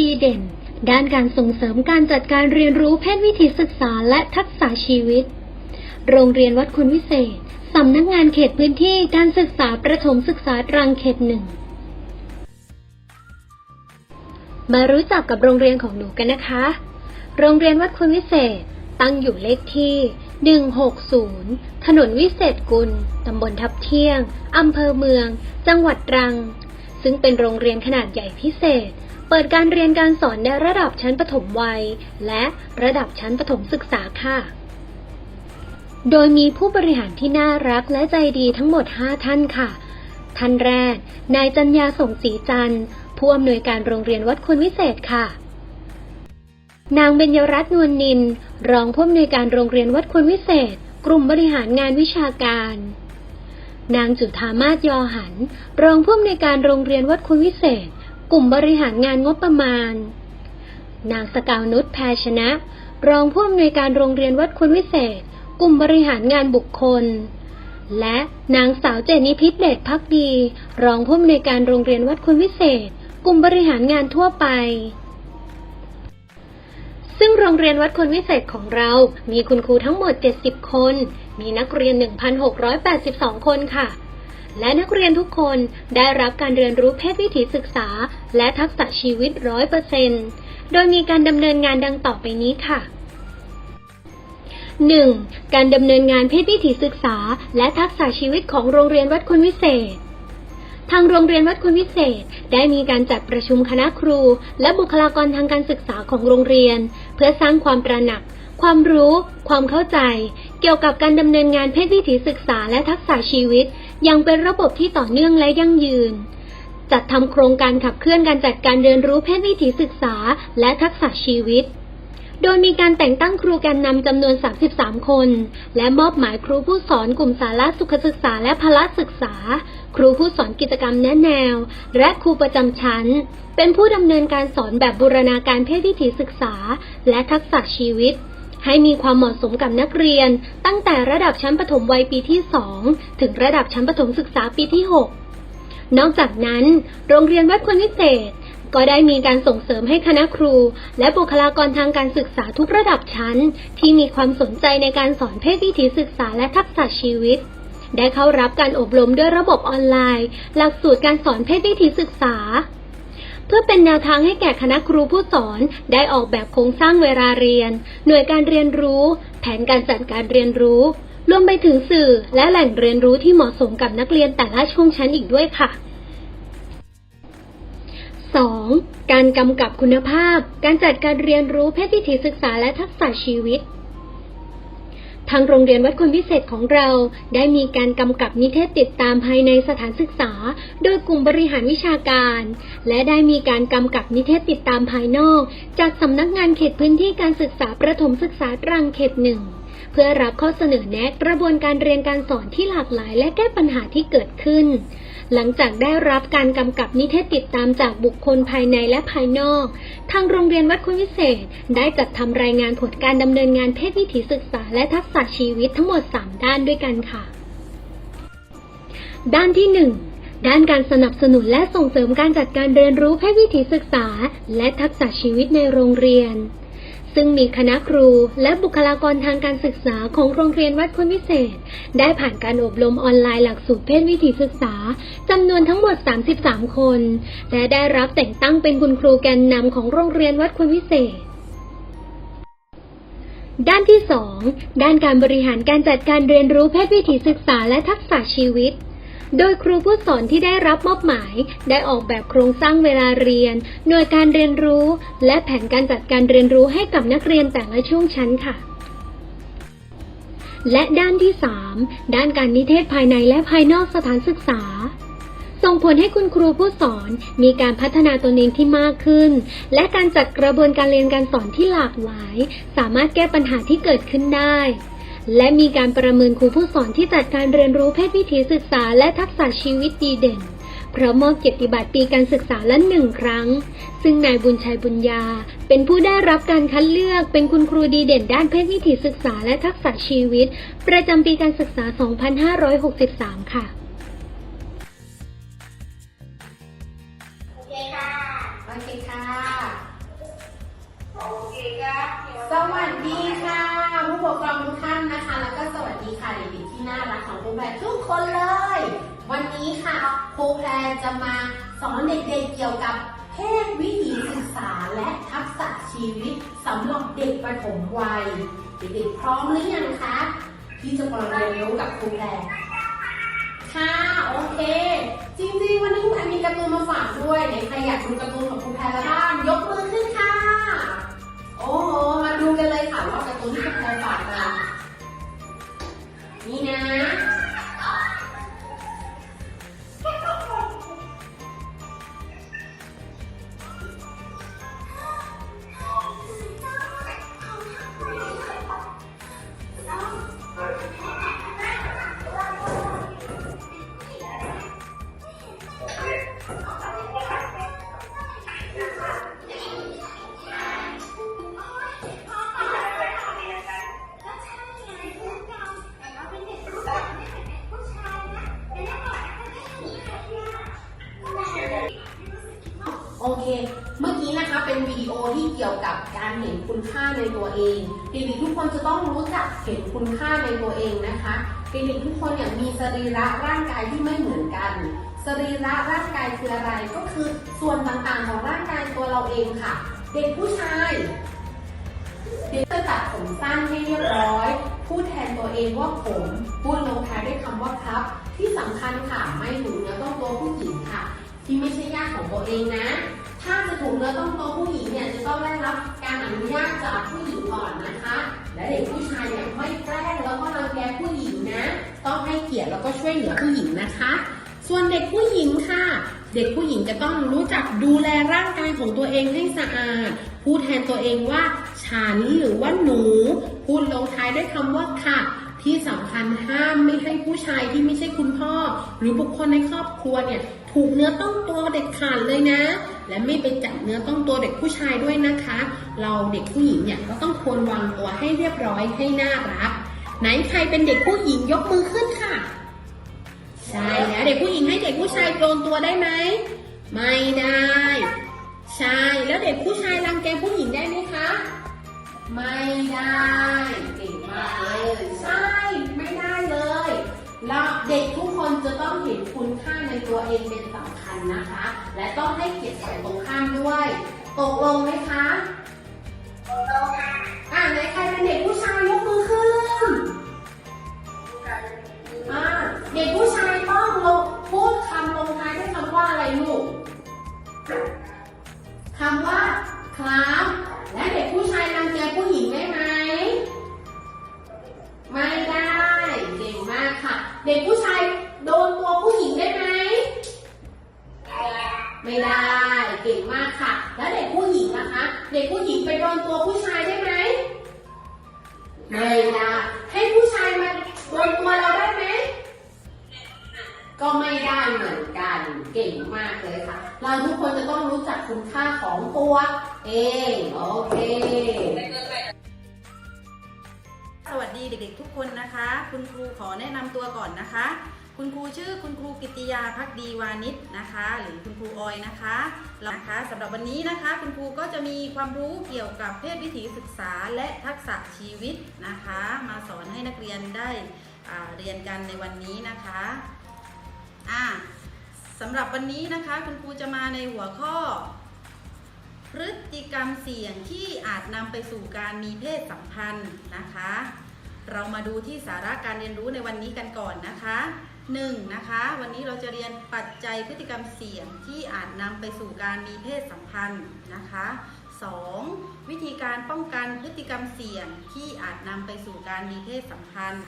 ดีเด่น ด้านการส่งเสริมการจัดการเรียนรู้เพศวิถีศึกษาและทักษะชีวิต โรงเรียนวัดคุณวิเศษ สำนักงานเขตพื้นที่การศึกษาประถมศึกษาตรังเขตหนึ่ง มารู้จักกับโรงเรียนของหนูกันนะคะ โรงเรียนวัดคุณวิเศษตั้งอยู่เลขที่ 160 ถนนวิเศษกุล ตำบลทับเที่ยง อำเภอเมือง จังหวัดตรัง ซึ่งเป็นโรงเรียนขนาดใหญ่พิเศษ เปิดการเรียนการสอนในระดับชั้นประถมวัย และระดับชั้นประถมศึกษาค่ะ โดยมีผู้บริหารที่น่ารักและใจดีทั้งหมด 5 ท่านค่ะ ท่านแรก นายจัญญาส่งศรีจันทร์ ผู้อำนวยการโรงเรียนวัดคุณวิเศษค่ะ นางเบญยรัตน์นวลนิน รองผู้อำนวยการโรงเรียนวัดคุณวิเศษ กลุ่มบริหารงานวิชาการนางจุธามาศยอหัน รองผู้อำนวยการโรงเรียนวัดคุณวิเศษ กลุ่มบริหารงานงบประมาณ นางสกาวนุชแพรชนะ รองผู้อำนวยการโรงเรียนวัดคุณวิเศษ กลุ่มบริหารงานบุคคล และนางสาวเจนิพิษเดชพักดี รองผู้อำนวยการโรงเรียนวัดคุณวิเศษ กลุ่มบริหารงานทั่วไปซึ่งโรงเรียนวัดคนวิเศษของเรา มีคุณครูทั้งหมด 70 คน มีนักเรียน 1,682 คนค่ะ และนักเรียนทุกคนได้รับการเรียนรู้เพศวิถีศึกษา และทักษะชีวิต100%โดยมีการดำเนินงานดังต่อไปนี้ค่ะ 1. การดำเนินงานเพศวิถีศึกษา และทักษะชีวิตของโรงเรียนวัดคุณวิเศษ ทางโรงเรียนวัดคุณวิเศษ ได้มีการจัดประชุมคณะครู และบุคลากรทางการศึกษาของโรงเรียน เพื่อสร้างความตระหนัก ความรู้ ความเข้าใจ เกี่ยวกับการดำเนินงานเพศวิถีศึกษาและทักษะชีวิต ย่างเป็นระบบที่ต่อเนื่องและยั่งยืน จัดทำโครงการขับเคลื่อนการจัดการเรียนรู้เพศวิถีศึกษาและทักษะชีวิต โดยมีการแต่งตั้งครูแกนนำจำนวน 33 คน และมอบหมายครูผู้สอนกลุ่มสาระสุขศึกษาและพละศึกษา ครูผู้สอนกิจกรรมแนะแนว และครูประจำชั้น เป็นผู้ดำเนินการสอนแบบบูรณาการเพศวิถีศึกษา และทักษะชีวิต ให้มีความเหมาะสมกับนักเรียน ตั้งแต่ระดับชั้นประถมวัยปีที่ 2 ถึงระดับชั้นประถมศึกษาปีที่ 6 นอกจากนั้น โรงเรียนวัดคนวิเศษ ก็ได้มีการส่งเสริมให้คณะครู และบุคลากรทางการศึกษาทุกระดับชั้น ที่มีความสนใจในการสอนเพศวิถีศึกษาและทักษะชีวิตได้เข้ารับการอบรมด้วยระบบออนไลน์ หลักสูตรการสอนเพศวิถีศึกษา เพื่อเป็นแนวทางให้แก่คณะครูผู้สอนได้ออกแบบโครงสร้างเวลาเรียน หน่วยการเรียนรู้ แผนการจัดการเรียนรู้ รวมไปถึงสื่อและแหล่งเรียนรู้ที่เหมาะสมกับนักเรียนแต่ละช่วงชั้นอีกด้วยค่ะ 2. การกำกับคุณภาพ การจัดการเรียนรู้เพศวิถีศึกษาและทักษะชีวิตางโรงเรียนวัดคนพิเศษของเราได้มีการกำกับนิเทศติดตามภายในสถานศึกษา โดยกลุ่มบริหารวิชาการ และได้มีการกำกับนิเทศติดตามภายนอก จากสำนักงานเขตพื้นที่การศึกษาประถมศึกษาตรังเขตหนึ่งเพื่อรับข้อเสนอแนะกระบวนการเรียนการสอนที่หลากหลาย และแก้ปัญหาที่เกิดขึ้น หลังจากได้รับการกำกับนิเทศติดตามจากบุคคลภายในและภายนอก ทางโรงเรียนวัดคุณวิเศษ ได้จัดทำรายงานผลการดำเนินงานเพศวิถีศึกษาและทักษะชีวิตทั้งหมด 3 ด้านด้วยกันค่ะ ด้านที่ 1ด้านการสนับสนุนและส่งเสริมการจัดการเรียนรู้เพศวิถีศึกษา และทักษะชีวิตในโรงเรียน ซึ่งมีคณะครูและบุคลากรทางการศึกษาของโรงเรียนวัดคุณวิเศษ ได้ผ่านการอบรมออนไลน์หลักสูตรเพศวิถีศึกษาจำนวนทั้งหมด 33 คน และได้รับแต่งตั้งเป็นคุณครูแกนนำของโรงเรียนวัดคุณวิเศษด้านที่ 2 ด้านการบริหารการจัดการเรียนรู้เพศวิถีศึกษาและทักษะชีวิต โดยครูผู้สอนที่ได้รับมอบหมาย ได้ออกแบบโครงสร้างเวลาเรียน หน่วยการเรียนรู้ และแผนการจัดการเรียนรู้ให้กับนักเรียนแต่ละช่วงชั้นค่ะ และด้านที่ 3 ด้านการนิเทศภายในและภายนอกสถานศึกษาส่งผลให้คุณครูผู้สอนมีการพัฒนาตนเองที่มากขึ้น และการจัดกระบวนการเรียนการสอนที่หลากหลาย สามารถแก้ปัญหาที่เกิดขึ้นได้ และมีการประเมินครูผู้สอนที่จัดการเรียนรู้เพศวิถีศึกษาและทักษะชีวิตดีเด่นเพราะมอบเกียรติบัตรปีการศึกษาละหนึ่งครั้ง ซึ่งนายบุญชัยบุญญา เป็นผู้ได้รับการคัดเลือกเป็นคุณครูดีเด่นด้านเพศวิถีศึกษาและทักษะชีวิต ประจำปีการศึกษา 2563 ค่ะโอเคค่ะเอโอเคค่ะสวัสดีค่ะผู้ ปกครองทุกท่านนะคะ แล้วก็สวัสดีค่ะเด็กๆที่น่ารักของครูแพรทุกคนเลย วันนี้ค่ะครูแพรจะมาสอนเด็กๆเกี่ยวกับเพศวิถีศึกษาและทักษะชีวิตสำหรับเด็กประถมวัย เด็กๆพร้อมหรือยังคะที่จะมาเรียนรู้กับครูแพรค่ะโอเค จริงๆวันนี้ครูแพรมีการ์ตูนมาฝากด้วยไหนใครอยากดูการ์ตูนของครูแพรบ้างยกมือขึ้นค่ะ โอ้โห มาดูกันเลยค่ะว่าการ์ตูนที่ครูแพรฝากมานี่นะ รีระร่างกายที่ไม่เหมือนกัน สรีระร่างกายคืออะไรก็คือส่วนต่างๆของร่างกายตัวเราเองค่ะ เด็กผู้ชายเด็กจะตัดผมสั้นให้เรียบร้อยพูดแทนตัวเองว่าผมพูดลงท้ายด้วยคำว่าครับ ที่สำคัญค่ะไม่ถูเนื้อต้องตัวผู้หญิงค่ะ ที่ไม่ใช่ญาติของตัวเองนะ ถ้าจะถูกเนื้อต้องตัวผู้หญิงเนี่ยจะต้องได้รับการอนุญาตจากผู้หญิงก่อนนะคะ และเด็กผู้ชายเนี่ยไม่แกล้งแล้วก็รังแกผู้หญิงนะ ต้องให้เกียรติแล้วก็ช่วยเหลือผู้หญิงนะคะ ส่วนเด็กผู้หญิงค่ะ เด็กผู้หญิงจะต้องรู้จักดูแลร่างกายของตัวเองให้สะอาด พูดแทนตัวเองว่า ฉันหรือว่าหนู พูดลงท้ายด้วยคำว่าค่ะที่สำคัญห้ามไม่ให้ผู้ชายที่ไม่ใช่คุณพ่อ หรือบุคคลในครอบครัวเนี่ย ถูกเนื้อต้องตัวเด็กขาดเลยนะ และไม่ไปจับเนื้อต้องตัวเด็กผู้ชายด้วยนะคะ เราเด็กผู้หญิงเนี่ยก็ต้องควรวางตัวให้เรียบร้อยให้น่ารัก ไหนใครเป็นเด็กผู้หญิงยกมือขึ้นค่ะใช่แล้วเด็กผู้หญิงให้เด็กผู้ชายโดนตัวได้ไหมไม่ได้ ใช่แล้วเด็กผู้ชายรังแกผู้หญิงได้ไหมคะไม่ได้เก่งมากเลยใช่ไม่ได้เลย คุณค่าในตัวเองเป็นสำคัญนะคะ และต้องให้เกียรติฝ่ายตรงข้ามด้วย ตกลงไหมคะอ่าไหนใครเป็นเด็กผู้ชายยกมือขึ้นอ่าเด็กผู้ชายต้องลงพูดคำลงท้ายด้วยคำว่าอะไรลูกคำว่าครับและเด็กผู้ชายรังแกผู้หญิงได้ไหมไม่ได้เก่งมากค่ะ เด็กผู้ชายโดนตัวผู้หญิงได้ไหม ไม่ได้ เก่งมากค่ะ แล้วเด็กผู้หญิงนะคะ เด็กผู้หญิงไปโดนตัวผู้ชายได้ไหมไม่ได้ให้ผู้ชายมาโดนตัวเราได้ไหมก็ไม่ได้เหมือนกันเก่งมากเลยค่ะ เราทุกคนจะต้องรู้จักคุณค่าของตัวเองโอเคสวัสดีเด็กๆทุกคนนะคะ คุณครูขอแนะนำตัวก่อนนะคะ คุณครูชื่อคุณครูกิติยาพักดีวานิชนะคะ หรือคุณครูออยนะคะนะคะสำหรับวันนี้นะคะ คุณครูก็จะมีความรู้เกี่ยวกับเพศวิถีศึกษาและทักษะชีวิตนะคะ มาสอนให้นักเรียนได้เรียนกันในวันนี้นะคะอ่าสำหรับวันนี้นะคะคุณครูจะมาในหัวข้อ พฤติกรรมเสี่ยงที่อาจนำไปสู่การมีเพศสัมพันธ์นะคะ เรามาดูที่สาระการเรียนรู้ในวันนี้กันก่อนนะคะ 1 นะคะ วันนี้เราจะเรียนปัจจัยพฤติกรรมเสี่ยงที่อาจนำไปสู่การมีเพศสัมพันธ์นะคะ 2. วิธีการป้องกันพฤติกรรมเสี่ยงที่อาจนำไปสู่การมีเพศสัมพันธ์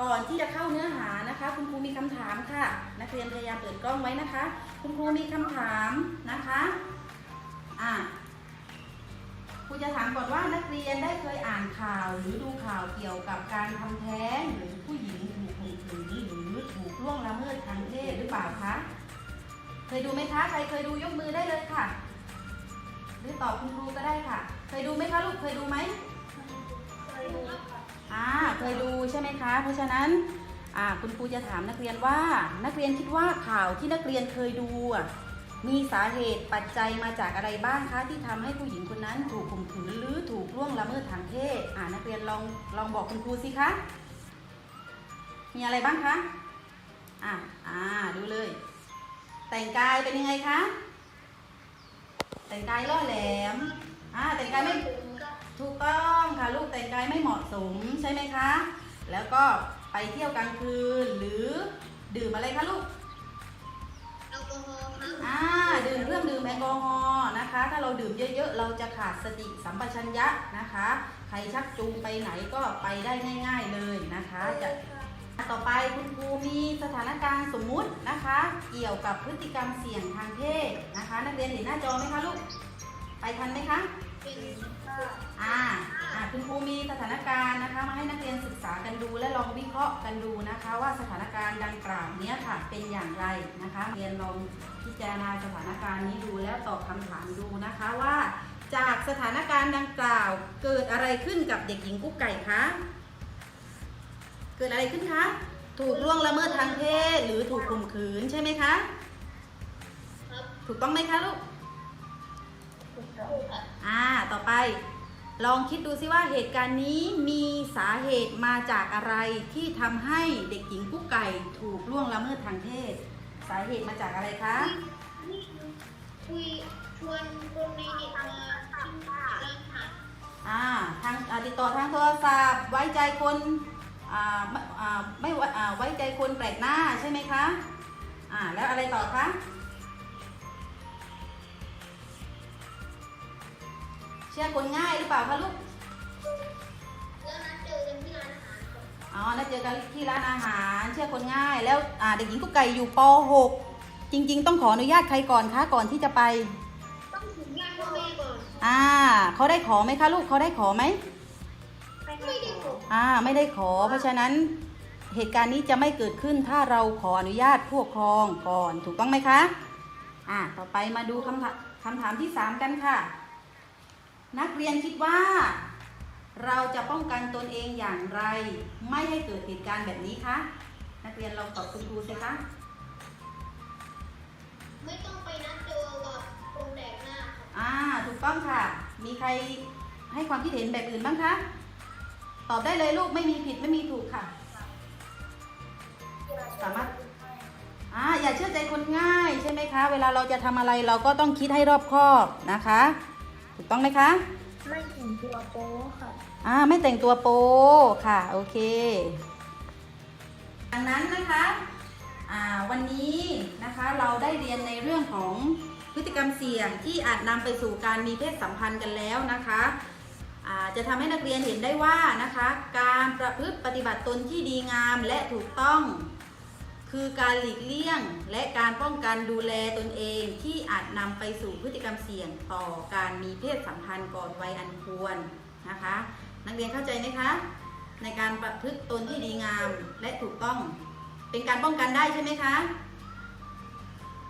ก่อนที่จะเข้าเนื้อหานะคะ คุณครูมีคำถามค่ะ นักเรียนพยายามเปิดกล้องไว้นะคะ คุณครูมีคำถามนะคะอะครูจะถามก่อนว่านักเรียนได้เคยอ่านข่าว หรือดูข่าวเกี่ยวกับการทำแท้งหรือผู้หญิงถูกข่มขืนหรือ ล่วงละเมิดทางเพศหรือเปล่าคะ เคยดูไหมคะ ใครเคยดูยกมือได้เลยค่ะ หรือตอบคุณครูก็ได้ค่ะ เคยดูไหมคะลูก เคยดูไหมอ่า เคยดูใช่ไหมคะ เพราะฉะนั้นอ่าคุณครูจะถามนักเรียนว่า นักเรียนคิดว่าข่าวที่นักเรียนเคยดูอะมีสาเหตุปัจจัยมาจากอะไรบ้างคะที่ทำให้ผู้หญิงคนนั้นถูกข่มขืนหรือถูกล่วงละเมิดทางเพศอ่านักเรียนลองลองบอกคุณครูสิคะ มีอะไรบ้างคะ อ่าอ่าดูเลย แต่งกายเป็นยังไงคะ แต่งกายล่อแหลมอ่าแต่งกายไม่ถูกต้องค่ะลูกแต่งกายไม่เหมาะสมใช่ไหมคะ แล้วก็ไปเที่ยวกลางคืนหรือดื่มอะไรคะลูกแอลกอฮอล์ครับอ่าดื่มเครื่องดื่มแอลกอฮอล์นะคะ ถ้าเราดื่มเยอะๆ เราจะขาดสติสัมปชัญญะนะคะ ใครชักจูงไปไหนก็ไปได้ง่าย ๆเลยนะคะจะ ต่อไปคุณครูมีสถานการณ์สมมุตินะคะ เกี่ยวกับพฤติกรรมเสี่ยงทางเพศนะคะ นักเรียนเห็นหน้าจอไหมคะลูก ไปทันไหมคะเป็นค่ะอ่าอ่าคุณครูมีสถานการณ์นะคะมาให้นักเรียนศึกษากันดูและลองวิเคราะห์กันดูนะคะ ว่าสถานการณ์ดังกล่าวเนี้ยค่ะเป็นอย่างไรนะคะ เรียนลองพิจารณาสถานการณ์นี้ดูแล้วตอบคำถามดูนะคะว่า จากสถานการณ์ดังกล่าวเกิดอะไรขึ้นกับเด็กหญิงกุ๊กไก่คะ เกิดอะไรขึ้นคะ ถูกล่วงละเมิดทางเพศหรือถูกข่มขืนใช่ไหมคะครับถูกต้องไหมคะลูก ถูกต้องค่ะ อ่า ต่อไป ลองคิดดูซิว่าเหตุการณ์นี้มีสาเหตุมาจากอะไรที่ทำให้เด็กหญิงกุ๊กไก่ถูกล่วงละเมิดทางเพศ สาเหตุมาจากอะไรคะคุยชวนคนในเน็ตมากินร้านอาหารอ่า ทางอ่าติดต่อทางโทรศัพท์ไว้ใจคนอ่า ไม่อ่าไม่ไว้อ่าไว้ใจคนแปลกหน้าใช่ไหมคะอ่าแล้วอะไรต่อคะเชื่อคนง่ายหรือเปล่าคะลูกแล้วนัดเจอกันที่ร้านอาหารครับอ๋อนัดเจอกันที่ร้านอาหารเชื่อคนง่าย แล้วอ่าเด็กหญิงกุ๊กไก่อยู่ป .6 จริง ๆ ต้องขออนุญาตใครก่อนคะก่อนที่จะไปต้องถึงญาติพ่อแม่ก่อนอ่าเขาได้ขอไหมคะลูกเขาได้ขอไหมไม่ได้ข ออ่าไม่ได้ขอ เพราะฉะนั้นเหตุการณ์นี้จะไม่เกิดขึ้นถ้าเราขออนุญาตผู้ปกครองก่อนถูกต้องไหมคะอ่าต่อไปมาดูคำถามคำถามที่สามกันค่ะ นักเรียนคิดว่า เราจะป้องกันตนเองอย่างไร ไม่ให้เกิดเหตุการณ์แบบนี้คะนักเรียนลองตอบคุณครูสิคะไม่ต้องไปนัดเจอกับคนแปลกหน้าครับอ่าถูกต้องค่ะ มีใครให้ความคิดเห็นแบบอื่นบ้างคะ ตอบได้เลยลูกไม่มีผิดไม่มีถูกค่ะ สามารถอ่าอย่าเชื่อใจคนง่ายใช่ไหมคะ เวลาเราจะทำอะไรเราก็ต้องคิดให้รอบคอบนะคะ ถูกต้องไหมคะ ไม่ถึงตัวโป๊ค่ะอ่าไม่แต่งตัวโป๊ค่ะโอเคดังนั้นนะคะอ่าวันนี้นะคะเราได้เรียนในเรื่องของพฤติกรรมเสี่ยงที่อาจนำไปสู่การมีเพศสัมพันธ์กันแล้วนะคะอ่า จะทำให้นักเรียนเห็นได้ว่านะคะ การประพฤติปฏิบัติตนที่ดีงามและถูกต้อง คือการหลีกเลี่ยง และการป้องกันดูแลตนเองที่อาจนำไปสู่พฤติกรรมเสี่ยงต่อการมีเพศสัมพันธ์ก่อนวัยอันควรนะคะ นักเรียนเข้าใจไหมคะ ในการประพฤติตนที่ดีงามและถูกต้อง เป็นการป้องกันได้ใช่ไหมคะ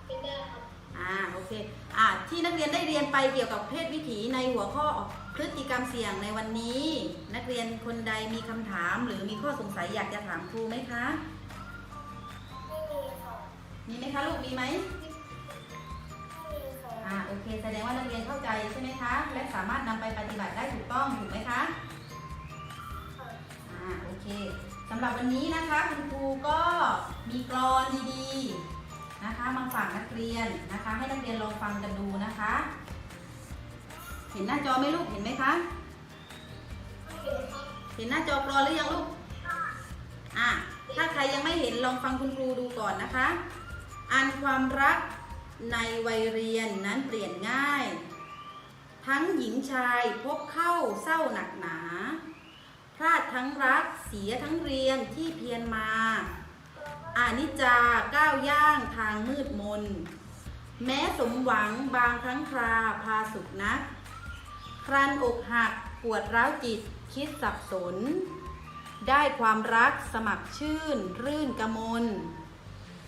เป็นได้ครับอ่าโอเคอ่าที่นักเรียนได้เรียนไปเกี่ยวกับเพศวิถีในหัวข้อ พฤติกรรมเสี่ยงในวันนี้ นักเรียนคนใดมีคำถามหรือมีข้อสงสัยอยากจะถามครูไหมคะ ไม่มีค่ะมีไหมคะลูกมีไหมไม่มีค่ะอ่าโอเค แสดงว่านักเรียนเข้าใจใช่ไหมคะ และสามารถนำไปปฏิบัติได้ถูกต้องถูกไหมคะอ่าโอเคสำหรับวันนี้นะคะคุณครูก็มีกรอนดีๆนะคะมาฝากนักเรียนนะคะ ให้นักเรียนลองฟังกันดูนะคะเห็นหน้าจอไหมลูกเห็นไหมคะเห็นหน้าจอกรอหรือยังลูกอะถ้าใครยังไม่เห็นลองฟังคุณครูดูก่อนนะคะอันความรักในวัยเรียนนั้นเปลี่ยนง่าย ทั้งหญิงชายพบเข้าเศร้าหนักหนาพลาดทั้งรักเสียทั้งเรียนที่เพียรมาอานิจจาก้าวย่างทางมืดมน แม้สมหวังบางครั้งคราพาสุขนัก ครันอกหักปวดร้าวจิตคิดสับสน ได้ความรักสมัครชื่น รื่นกมล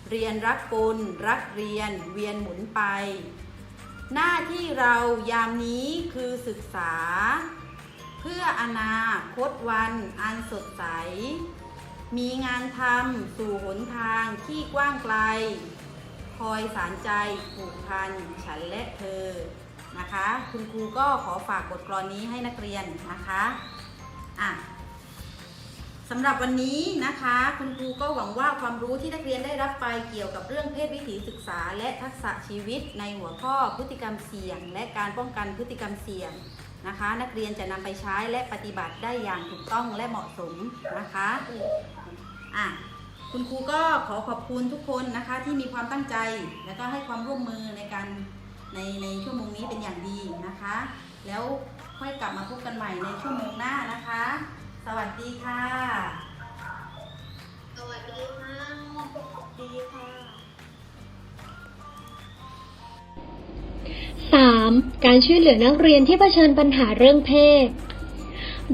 เรียนรักปนรักเรียนเวียนหมุนไป หน้าที่เรายามนี้คือศึกษา เพื่ออนาคตวันอันสดใส มีงานทำสู่หนทางที่กว้างไกลขอยสารใจผูกพันฉันและเธอ นะคะ คุณครูก็ขอฝากบทกลอนนี้ให้นักเรียนนะคะอะสำหรับวันนี้นะคะ คุณครูก็หวังว่าความรู้ที่นักเรียนได้รับไปเกี่ยวกับเรื่องเพศวิถีศึกษา และทักษะชีวิตในหัวข้อพฤติกรรมเสี่ยง และการป้องกันพฤติกรรมเสี่ยงนะคะ นักเรียนจะนำไปใช้และปฏิบัติได้อย่างถูกต้องและเหมาะสมนะคะอะคุณครูก็ขอขอบคุณทุกคนนะคะที่มีความตั้งใจ แล้วก็ให้ความร่วมมือในการ ในในชั่วโมงนี้เป็นอย่างดีนะคะ แล้วค่อยกลับมาพบกันใหม่ในชั่วโมงหน้านะคะ สวัสดีค่ะ สวัสดีค่ะดีค่ะ 3. การช่วยเหลือนักเรียนที่เผชิญปัญหาเรื่องเพศ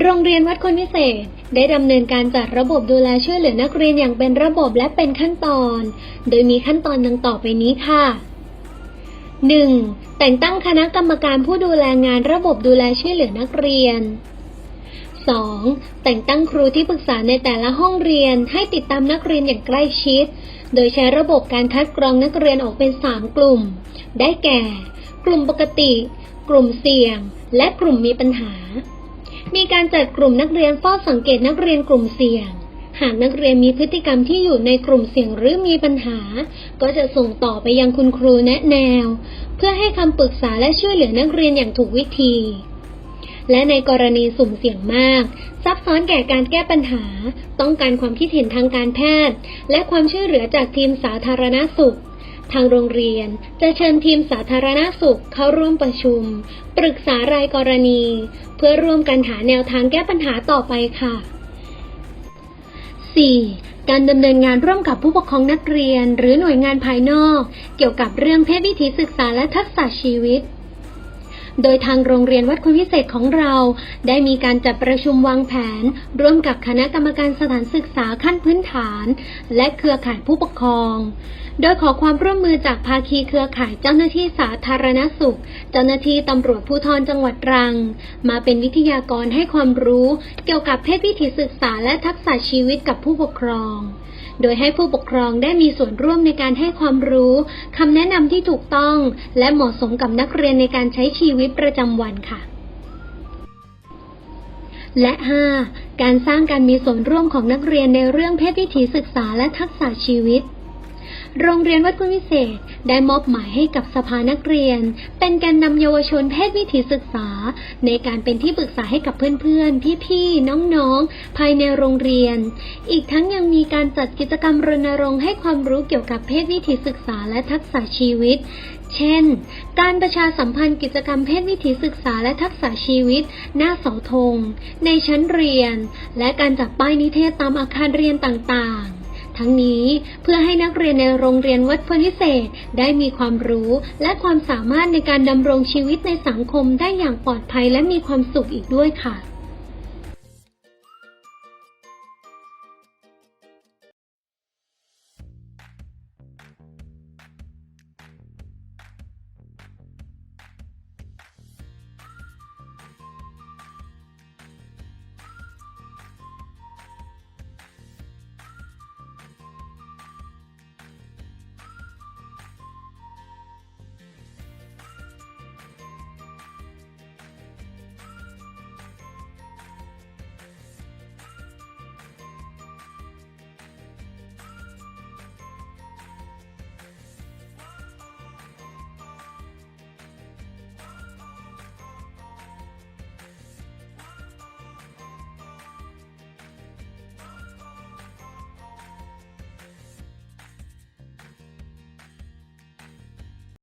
โรงเรียนวัดคนพิเศษ ได้ดำเนินการจัดระบบดูแลช่วยเหลือนักเรียนอย่างเป็นระบบและเป็นขั้นตอน โดยมีขั้นตอนดังต่อไปนี้ค่ะ 1. แต่งตั้งคณะกรรมการผู้ดูแลงานระบบดูแลช่วยเหลือนักเรียน 2. แต่งตั้งครูที่ปรึกษาในแต่ละห้องเรียนให้ติดตามนักเรียนอย่างใกล้ชิด โดยใช้ระบบการคัดกรองนักเรียนออกเป็น 3 กลุ่ม ได้แก่ กลุ่มปกติ กลุ่มเสี่ยง และกลุ่มมีปัญหา มีการจัดกลุ่มนักเรียนเฝ้าสังเกตนักเรียนกลุ่มเสี่ยง หากนักเรียนมีพฤติกรรมที่อยู่ในกลุ่มเสี่ยงหรือมีปัญหา ก็จะส่งต่อไปยังคุณครูแนะแนว เพื่อให้คำปรึกษาและช่วยเหลือนักเรียนอย่างถูกวิธี และในกรณีสุ่มเสี่ยงมาก ซับซ้อนแก่การแก้ปัญหา ต้องการความคิดเห็นทางการแพทย์ และความช่วยเหลือจากทีมสาธารณสุขทางโรงเรียนจะเชิญทีมสาธารณสุขเข้าร่วมประชุม ปรึกษารายกรณี เพื่อร่วมกันหาแนวทางแก้ปัญหาต่อไปค่ะ 4. การดำเนินงานร่วมกับผู้ปกครองนักเรียน หรือหน่วยงานภายนอก เกี่ยวกับเรื่องเพศวิถีศึกษาและทักษะชีวิต โดยทางโรงเรียนวัดคุณวิเศษของเรา ได้มีการจัดประชุมวางแผน ร่วมกับคณะกรรมการสถานศึกษาขั้นพื้นฐาน และเครือข่ายผู้ปกครอง โดยขอความร่วมมือจากภาคีเครือข่ายเจ้าหน้าที่สาธารณสุข เจ้าหน้าที่ตำรวจภูธรจังหวัดตรัง มาเป็นวิทยากรให้ความรู้เกี่ยวกับเพศวิถีศึกษาและทักษะชีวิตกับผู้ปกครอง โดยให้ผู้ปกครองได้มีส่วนร่วมในการให้ความรู้คำแนะนำที่ถูกต้อง และเหมาะสมกับนักเรียนในการใช้ชีวิตประจำวันค่ะและ 5. การสร้างการมีส่วนร่วมของนักเรียนในเรื่องเพศวิถีศึกษาและทักษะชีวิต โรงเรียนวัดคุณวิเศษได้มอบหมายให้กับสภานักเรียน เป็นแกนนำเยาวชนเพศวิถีศึกษา ในการเป็นที่ปรึกษาให้กับเพื่อนๆ พี่ๆ น้องๆ ภายในโรงเรียน อีกทั้งยังมีการจัดกิจกรรมรณรงค์ให้ความรู้เกี่ยวกับเพศวิถีศึกษาและทักษะชีวิตเช่น การประชาสัมพันธ์กิจกรรมเพศวิถีศึกษาและทักษะชีวิต หน้าเสาธง ในชั้นเรียน และการจัดป้ายนิเทศตามอาคารเรียนต่างๆ ทั้งนี้เพื่อให้นักเรียนในโรงเรียนวัดพลพิเศษได้มีความรู้และความสามารถในการดำรงชีวิตในสังคมได้อย่างปลอดภัยและมีความสุขอีกด้วยค่ะ